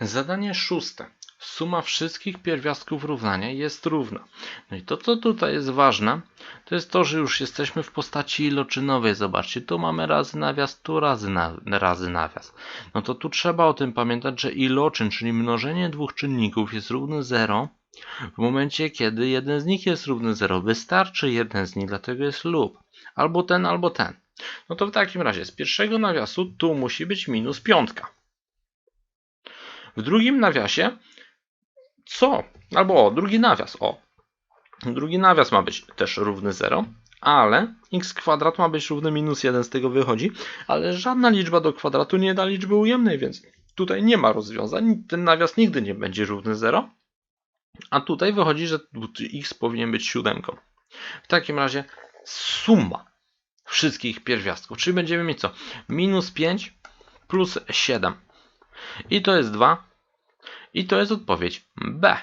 Zadanie szóste. Suma wszystkich pierwiastków równania jest równa. No i to, co tutaj jest ważne, to jest to, że już jesteśmy w postaci iloczynowej. Zobaczcie, tu mamy razy nawias, tu razy, na, razy nawias. No to tu trzeba o tym pamiętać, że iloczyn, czyli mnożenie dwóch czynników jest równy 0 w momencie, kiedy jeden z nich jest równy 0. Wystarczy jeden z nich, dlatego jest lub. Albo ten, albo ten. No to w takim razie z pierwszego nawiasu tu musi być minus piątka. W drugim nawiasie co? Albo o, drugi nawias. O. Drugi nawias ma być też równy 0, ale x kwadrat ma być równy minus 1, z tego wychodzi, ale żadna liczba do kwadratu nie da liczby ujemnej, więc tutaj nie ma rozwiązań. Ten nawias nigdy nie będzie równy 0, a tutaj wychodzi, że x powinien być siódemką. W takim razie suma wszystkich pierwiastków, czyli będziemy mieć co? Minus 5 plus 7. I to jest 2. I to jest odpowiedź B.